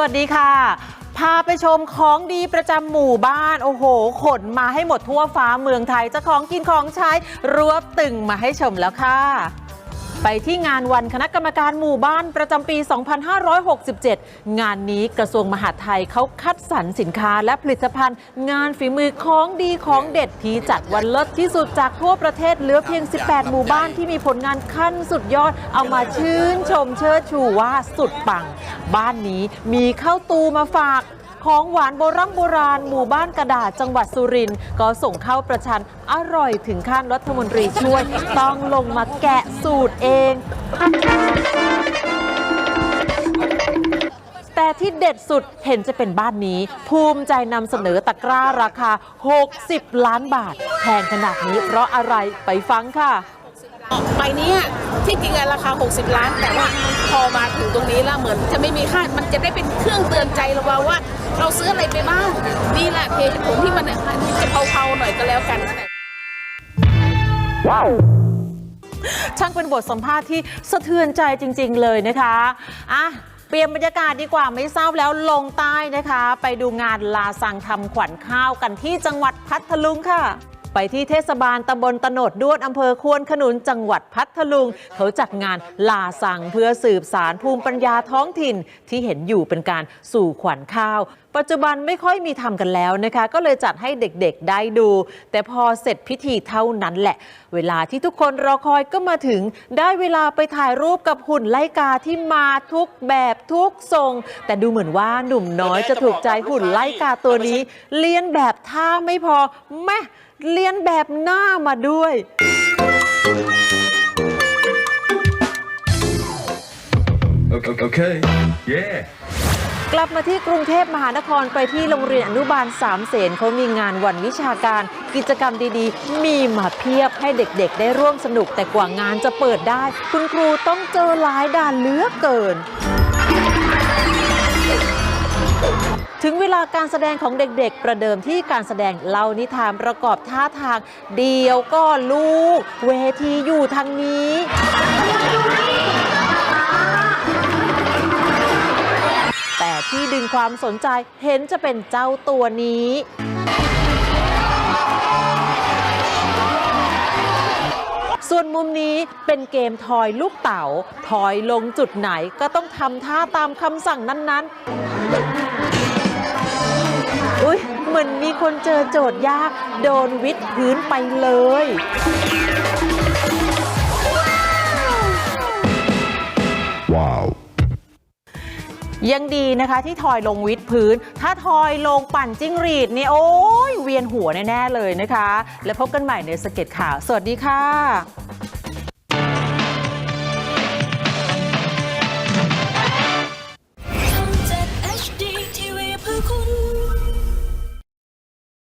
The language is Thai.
วัสดีค่ะ พาไปชมของดีประจำหมู่บ้าน โอ้โห ขนมาให้หมดทั่วฟ้าเมืองไทยจะของกินของใช้รวบตึงมาให้ชมแล้วค่ะ ไปที่งานวันคณะกรรมการหมู่บ้านประจำปี 2567 งานนี้กระทรวงมหาดไทยเขาคัดสรรสินค้าและผลิตภัณฑ์ งานฝีมือของดีของเด็ดที่จัดวันเลิศที่สุดจากทั่วประเทศเหลือเพียง 18 หมู่บ้านที่มีผลงานขั้นสุดยอดเอามาชื่นชมเชิดชูว่าสุดปัง บ้านนี้มีข้าวตูมาฝาก ของหวานโบราณโบราณ หมู่บ้านกระดาษจังหวัดสุรินทร์ก็ส่งเข้าประชันอร่อยถึงขั้นรัฐมนตรีช่วย ต้องลงมาแกะสูตรเอง แต่ที่เด็ดสุดเห็นจะเป็นบ้านนี้ ภูมิใจนำเสนอตะกร้าราคา 60 ล้านบาทแพงขนาดนี้เพราะอะไรไปฟังค่ะ ใบเนี้ยที่จริงอะราคา 60 ล้าน แต่ว่าพอมาถึงตรงนี้แล้วเหมือนจะไม่มีค่ามันจะได้เป็นเครื่องเตือนใจเราว่าว่าเราซื้ออะไรไปบ้างนี่แหละเหตุผลที่มันจะเผาๆหน่อยก็แล้วกันช่างเป็นบทสัมภาษณ์ที่สะเทือนใจจริง ๆ เลยนะคะอะเปลี่ยนบรรยากาศดีกว่าไม่เศร้าแล้วลงใต้นะคะ ไปดูงานลาสังทำขวัญข้าวกันที่จังหวัดพัทลุงค่ะ ไปที่เทศบาลตำบลตโนดด้วนอำเภอควนขนุนจังหวัดพัทลุง เขาจัดงานลาสั่งเพื่อสืบสารภูมิปัญญาท้องถิ่นที่เห็นอยู่เป็นการสู่ขวัญข้าว ปัจจุบันไม่ค่อยมีทำกันแล้วนะคะ ก็เลยจัดให้เด็กๆได้ดู แต่พอเสร็จพิธีเท่านั้นแหละ เวลาที่ทุกคนรอคอยก็มาถึง ได้เวลาไปถ่ายรูปกับหุ่นไลกาที่มาทุกแบบทุกทรง แต่ดูเหมือนว่าหนุ่มน้อยจะถูกใจหุ่นไลกาตัวนี้ เลียนแบบท่าไม่พอแม่เลียนแบบหน้ามาด้วย Okay. okay. Yeah. กลับมาที่กรุงเทพมหานครไปที่โรงเรียนอนุบาลสามเสนเขามีงานวันวิชาการ กิจกรรมดีๆ มีมาเพียบให้เด็กๆ ได้ร่วมสนุกแต่กว่างานจะเปิดได้ คุณครูต้องเจอหลายด่านเหลือเกิน ถึงเวลาการแสดงของเด็กๆ ประเดิมที่การแสดงเล่านิทานประกอบท่าทาง เดียวก็ลูก เวทีอยู่ทางนี้ ที่ดึงความสนใจเห็นจะเป็นเจ้าตัวนี้ ส่วนมุมนี้เป็นเกมทอยลูกเต๋าทอยลงจุดไหนก็ต้องทำท่าตามคำสั่งนั้นๆ อุ้ยเหมือนมีคนเจอโจทย์ยาก โดนวิดพื้นไปเลย ยังดีนะคะที่ทอยลงวิดพื้น ถ้าทอยลงปั่นจิ้งหรีดนี่โอ้ยเวียนหัวแน่ ๆ เลยนะคะ แล้วพบกันใหม่ในสเก็ตข่าว สวัสดีค่ะ